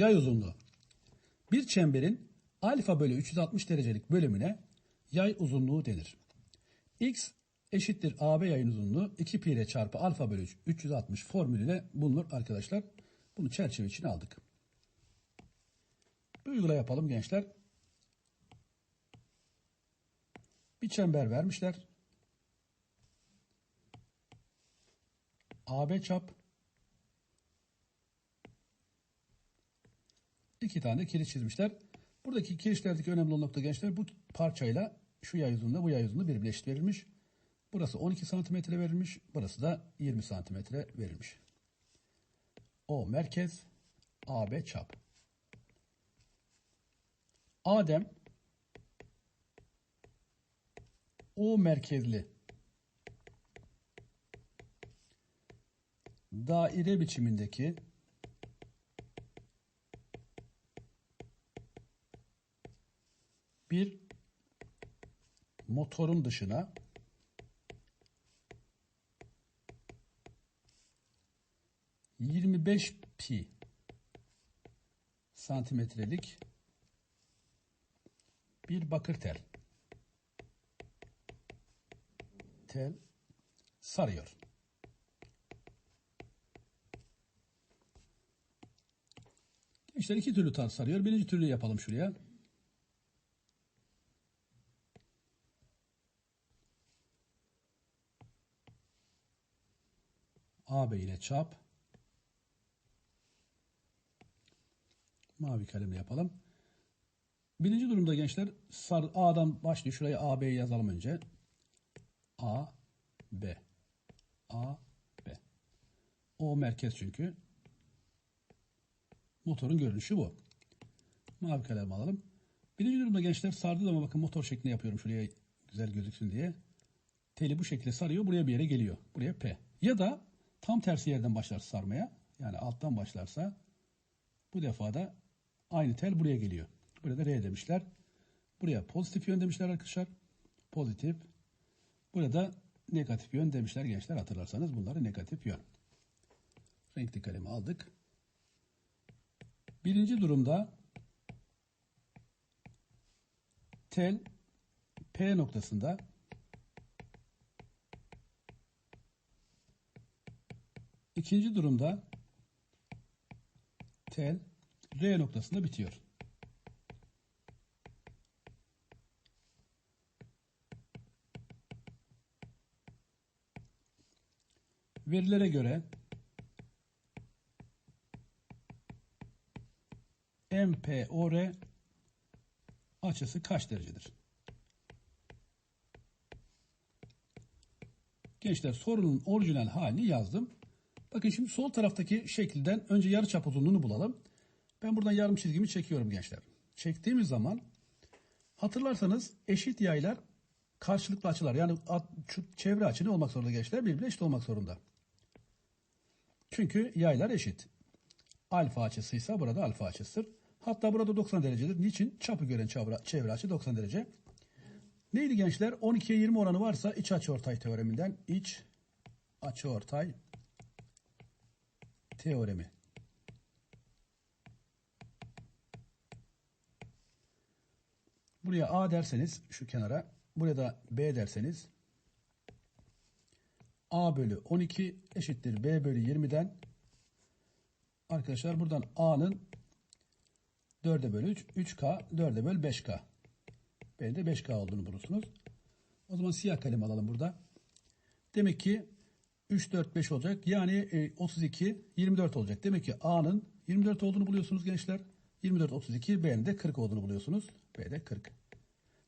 Yay uzunluğu. Bir çemberin alfa bölü 360 derecelik bölümüne yay uzunluğu denir. X eşittir AB yayın uzunluğu 2 pi r çarpı alfa bölü 3 360 formülüyle bulunur arkadaşlar. Bunu çerçeve için aldık. Bir uygula yapalım gençler. Bir çember vermişler. AB çap iki tane kiriş çizmişler. Buradaki kirişlerdeki önemli olan nokta gençler bu parçayla şu yay uzunluğu bu yay uzunluğu birbirine eşit verilmiş. Burası 12 santimetre verilmiş. Burası da 20 santimetre verilmiş. O merkez AB çap. Adem O merkezli daire biçimindeki bir motorun dışına yirmi beş pi santimetrelik bir bakır tel tel sarıyor. İşte iki türlü sarıyor. Birinci türlü yapalım şuraya. AB ile çap. Mavi kalemle yapalım. Birinci durumda gençler sar, A'dan başlıyor. Şuraya AB'yi yazalım önce. A, B. A, B. O merkez çünkü. Motorun görünüşü bu. Mavi kalem alalım. Birinci durumda gençler sardığı zaman bakın motor şeklinde yapıyorum şuraya güzel gözüksün diye. Teli bu şekilde sarıyor. Buraya bir yere geliyor. Buraya P. Ya da tam tersi yerden başlar sarmaya. Yani alttan başlarsa bu defa da aynı tel buraya geliyor. Burada R demişler. Buraya pozitif yön demişler arkadaşlar. Pozitif. Burada negatif yön demişler gençler hatırlarsanız bunları negatif yön. Renkli kalemi aldık. Birinci durumda tel P noktasında ikinci durumda tel R noktasında bitiyor. Verilere göre MPOR açısı kaç derecedir? Gençler sorunun orijinal halini yazdım. Bakın şimdi sol taraftaki şekilden önce yarı çap uzunluğunu bulalım. Ben buradan yarım çizgimi çekiyorum gençler. Çektiğimiz zaman hatırlarsanız eşit yaylar karşılıklı açılar yani çevre açı ne olmak zorunda gençler? Birbirine eşit olmak zorunda. Çünkü yaylar eşit. Alfa açısıysa burada alfa açısıdır. Hatta burada 90 derecedir. Niçin? Çapı gören çevre, açı 90 derece. Neydi gençler? 12'ye 20 oranı varsa iç açıortay teoreminden iç açıortay teoremi. Buraya A derseniz şu kenara, buraya da B derseniz A bölü 12 eşittir B bölü 20'den arkadaşlar buradan A'nın 4'e bölü 3, 3K, 4'e bölü 5K. B'de 5K olduğunu bulursunuz. O zaman siyah kalem alalım burada. Demek ki 3, 4, 5 olacak. Yani 32, 24 olacak. Demek ki A'nın 24 olduğunu buluyorsunuz gençler. 24, 32, B'nin de 40 olduğunu buluyorsunuz. B'de 40.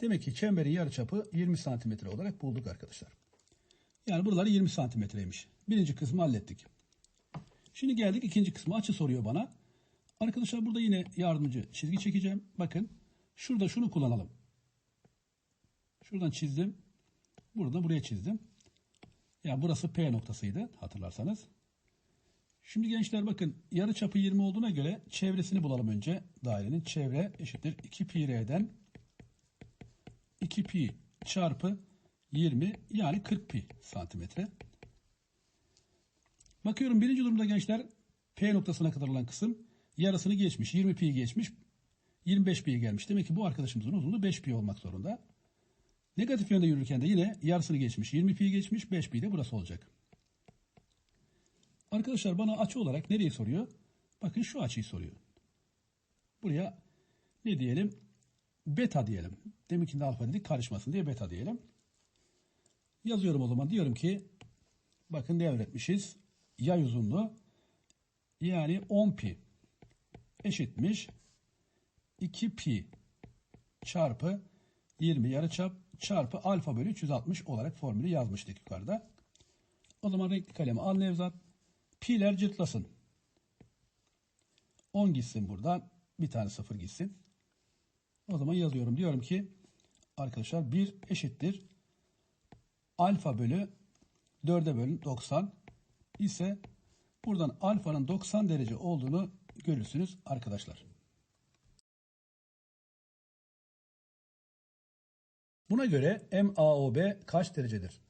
Demek ki çemberin yarıçapı 20 santimetre olarak bulduk arkadaşlar. Yani buraları 20 santimetreymiş. Birinci kısmı hallettik. Şimdi geldik ikinci kısmı. Açı soruyor bana. Arkadaşlar burada yine yardımcı çizgi çekeceğim. Bakın şurada şunu kullanalım. Şuradan çizdim. Burada buraya çizdim. Yani burası P noktasıydı hatırlarsanız. Şimdi gençler bakın yarı çapı 20 olduğuna göre çevresini bulalım önce. Dairenin çevre eşittir 2 pi r'den 2 pi çarpı 20 yani 40 pi santimetre. Bakıyorum birinci durumda gençler P noktasına kadar olan kısım Yarısını geçmiş. 20 pi geçmiş. 25 pi'ye gelmiş. Demek ki bu arkadaşımızın uzunluğu 5 pi olmak zorunda. Negatif yönde yürürken de yine yarısını geçmiş. 20 pi geçmiş. 5 pi de burası olacak. Arkadaşlar bana açı olarak nereyi soruyor? Bakın şu açıyı soruyor. Buraya ne diyelim? Beta diyelim. Deminkinde alfa dedik karışmasın diye beta diyelim. Yazıyorum o zaman. Diyorum ki bakın ne öğretmişiz? Yay uzunluğu yani 10 pi eşitmiş 2 pi çarpı 20 yarıçap çarpı alfa bölü 360 olarak formülü yazmıştık yukarıda. O zaman renkli kalemi al Nevzat. Pi'ler cırtlasın. 10 gitsin buradan. Bir tane sıfır gitsin. O zaman yazıyorum. Diyorum ki arkadaşlar 1 eşittir. Alfa bölü 4'e bölün 90 ise buradan alfanın 90 derece olduğunu görürsünüz arkadaşlar. Buna göre MAOB kaç derecedir?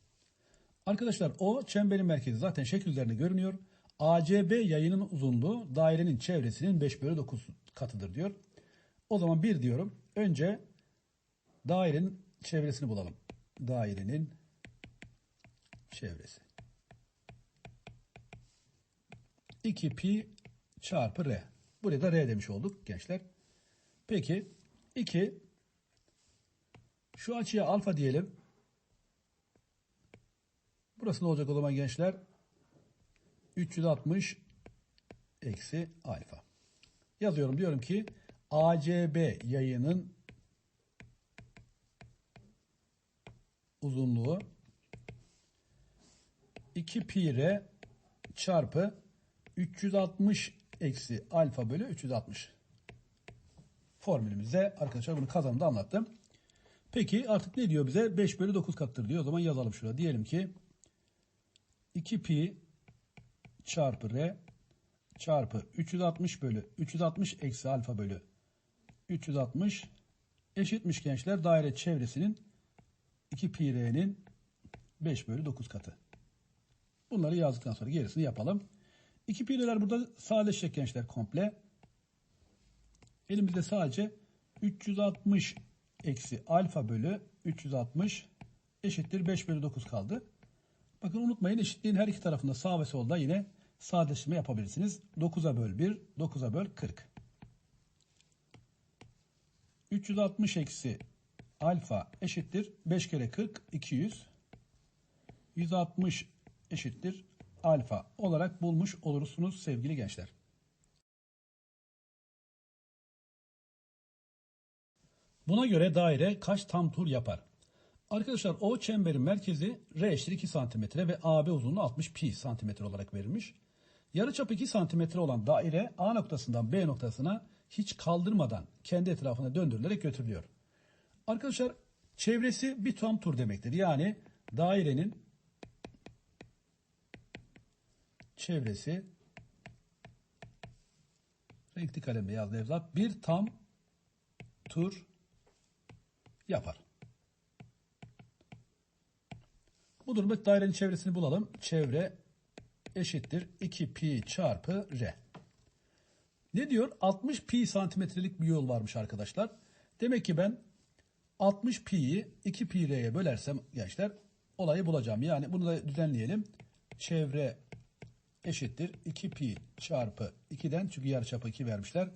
Arkadaşlar o çemberin merkezi zaten şekil üzerinde görünüyor. ACB yayının uzunluğu dairenin çevresinin 5 bölü 9 katıdır diyor. O zaman 1 diyorum. Önce dairenin çevresini bulalım. Dairenin çevresi. 2 pi çarpı r. Buraya da r demiş olduk gençler. Peki 2 şu açıya alfa diyelim. Burası ne olacak o zaman gençler? 360 eksi alfa. Yazıyorum diyorum ki ACB yayının uzunluğu 2 pi r çarpı 360 eksi alfa bölü 360. Formülümüzde arkadaşlar bunu kazanımda anlattım. Peki artık ne diyor bize? 5 bölü 9 kattır diyor. O zaman yazalım şurada. Diyelim ki 2 pi çarpı r çarpı 360 bölü 360 eksi alfa bölü 360 eşitmiş gençler daire çevresinin 2 pi r'nin 5 bölü 9 katı. Bunları yazdıktan sonra gerisini yapalım. 2 pi r'ler burada sadeleşecek gençler komple. Elimizde sadece 360 eksi alfa bölü 360 eşittir 5 bölü 9 kaldı. Bakın unutmayın eşitliğin her iki tarafında sağ ve solda yine sadeleştirme yapabilirsiniz. 9'a böl 1, 9'a böl 40. 360 eksi alfa eşittir 5 kere 40 200. 160 eşittir alfa olarak bulmuş olursunuz sevgili gençler. Buna göre daire kaç tam tur yapar? Arkadaşlar o çemberin merkezi R eşittir 2 cm ve AB uzunluğu 60 pi cm olarak verilmiş. Yarıçapı 2 cm olan daire A noktasından B noktasına hiç kaldırmadan kendi etrafına döndürülerek götürülüyor. Arkadaşlar çevresi bir tam tur demektir. Yani dairenin çevresi renkli kalemle yaz Nevzat bir tam tur yapar. Bu durumda dairenin çevresini bulalım. Çevre eşittir 2 pi çarpı r. Ne diyor? 60 pi santimetrelik bir yol varmış arkadaşlar. Demek ki ben 60 pi'yi 2 pi r'ye bölersem gençler olayı bulacağım. Yani bunu da düzenleyelim. Çevre eşittir 2 pi çarpı 2'den çünkü yarıçapı 2 vermişler.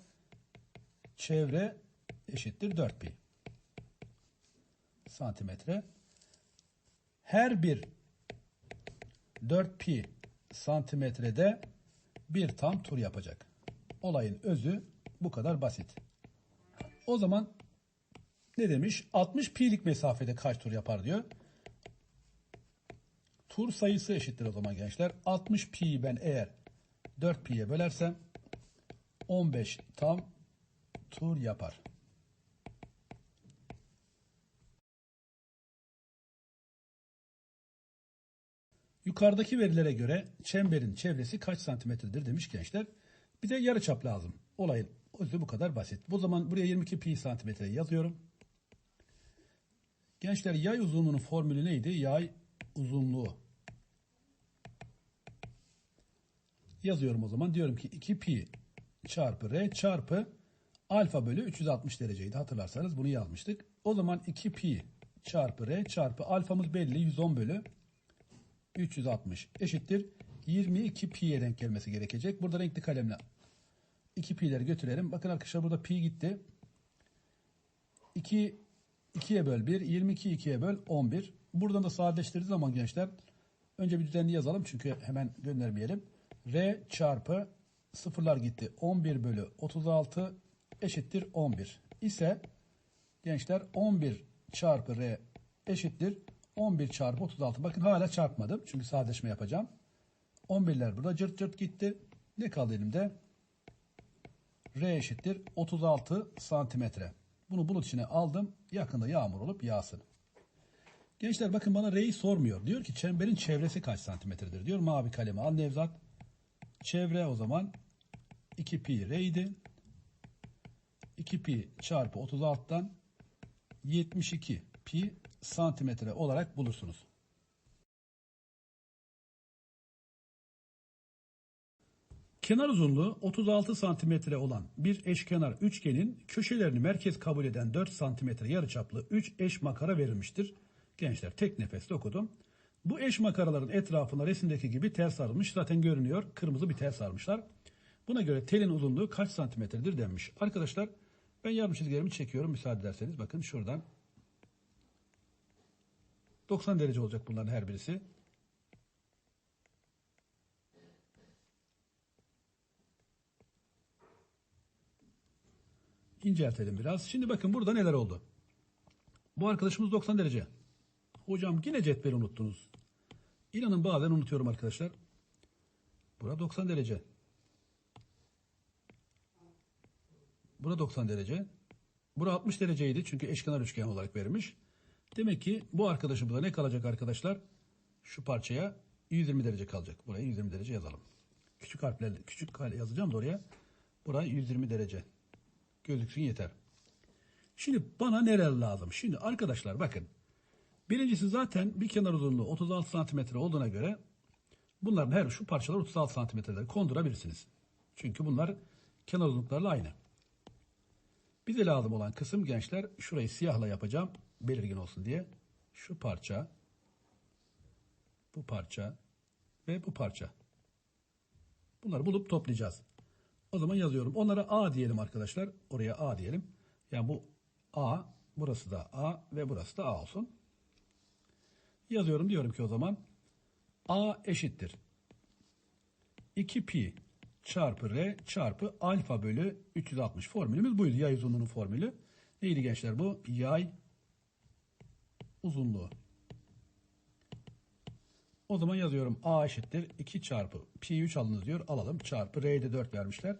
Çevre eşittir 4 pi santimetre. Her bir 4 pi santimetrede bir tam tur yapacak. Olayın özü bu kadar basit. O zaman ne demiş? 60 pi'lik mesafede kaç tur yapar diyor. Tur sayısı eşittir o zaman gençler. 60 pi'yi ben eğer 4 pi'ye bölersem 15 tam tur yapar. Yukarıdaki verilere göre çemberin çevresi kaç santimetredir demiş gençler. Bir de yarıçap lazım. Olayın özü bu kadar basit. Bu zaman buraya 22 pi santimetre yazıyorum. Gençler yay uzunluğunun formülü neydi? Yay uzunluğu. Yazıyorum o zaman. Diyorum ki 2 pi çarpı R çarpı alfa bölü 360 dereceydi hatırlarsanız bunu yazmıştık. O zaman 2 pi çarpı R çarpı alfamız belli 110 bölü 360 eşittir 22 pi'ye denk gelmesi gerekecek. Burada renkli kalemle 2 pi'leri götürelim. Bakın arkadaşlar burada pi gitti. 2 2'ye böl 1, 22 2'ye böl 11. Buradan da sadeleştirdiği zaman gençler önce bir düzenli yazalım çünkü hemen göndermeyelim. R çarpı sıfırlar gitti. 11 bölü 36 eşittir 11 ise gençler 11 çarpı R eşittir 11 çarpı 36. Bakın hala çarpmadım çünkü sadeleşme yapacağım. 11'ler burada cırt cırt gitti. Ne kaldı elimde? R eşittir 36 santimetre. Bunu bulut içine aldım. Yakında yağmur olup yağsın. Gençler bakın bana R'yi sormuyor. Diyor ki çemberin çevresi kaç santimetredir diyor. Mavi kalemi al Nevzat. Çevre o zaman 2 pi R'ydi. 2 pi çarpı 36'dan 72 pi santimetre olarak bulursunuz. Kenar uzunluğu 36 santimetre olan bir eşkenar üçgenin köşelerini merkez kabul eden 4 santimetre yarıçaplı 3 eş makara verilmiştir. Gençler tek nefeste okudum. Bu eş makaraların etrafına resimdeki gibi tel sarılmış. Zaten görünüyor. Kırmızı bir tel sarmışlar. Buna göre telin uzunluğu kaç santimetredir denmiş. Arkadaşlar ben yarım çizgilerimi çekiyorum müsaade ederseniz. Bakın şuradan 90 derece olacak bunların her birisi. İnceltelim biraz. Şimdi bakın burada neler oldu. Bu arkadaşımız 90 derece. Hocam yine cetveli unuttunuz. İnanın bazen unutuyorum arkadaşlar. Bura 90 derece. Bura 90 derece. Bura 60 dereceydi çünkü eşkenar üçgen olarak verilmiş. Demek ki bu arkadaşımıza ne kalacak arkadaşlar? Şu parçaya 120 derece kalacak. Buraya 120 derece yazalım. Küçük harflerle küçük yazacağım da oraya. Buraya 120 derece. Gözüksün yeter. Şimdi bana neler lazım? Şimdi arkadaşlar bakın. Birincisi zaten bir kenar uzunluğu 36 santimetre olduğuna göre bunların her şu parçalar 36 santimetrede kondurabilirsiniz. Çünkü bunlar kenar uzunluklarla aynı. Bize lazım olan kısım gençler şurayı siyahla yapacağım belirgin olsun diye. Şu parça, bu parça ve bu parça. Bunları bulup toplayacağız. O zaman yazıyorum. Onlara A diyelim arkadaşlar. Oraya A diyelim. Yani bu A, burası da A ve burası da A olsun. Yazıyorum diyorum ki o zaman A eşittir. 2 pi çarpı R çarpı alfa bölü 360 formülümüz buydu. Yay uzunluğunun formülü. Neydi gençler bu? Yay uzunluğu. O zaman yazıyorum A eşittir 2 çarpı pi 3 alınız diyor. Alalım çarpı R'ye de 4 vermişler.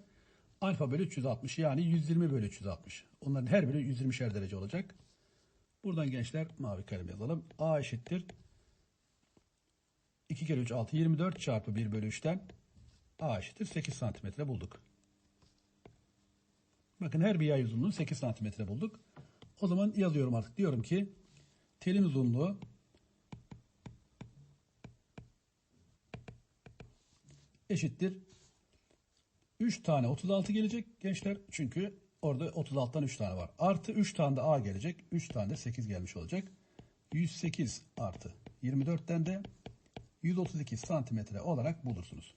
Alfa bölü 360 yani 120 bölü 360. Onların her biri 120'şer derece olacak. Buradan gençler mavi kalem yazalım. A eşittir 2 kere 3 6 24 çarpı 1 bölü 3'ten A eşittir 8 santimetre bulduk. Bakın her bir yay uzunluğunu 8 santimetre bulduk. O zaman yazıyorum artık. Diyorum ki telin uzunluğu eşittir 3 tane 36 gelecek gençler. Çünkü orada 36'dan 3 tane var. Artı 3 tane de A gelecek. 3 tane de 8 gelmiş olacak. 108 artı 24'ten de 132 santimetre olarak bulursunuz.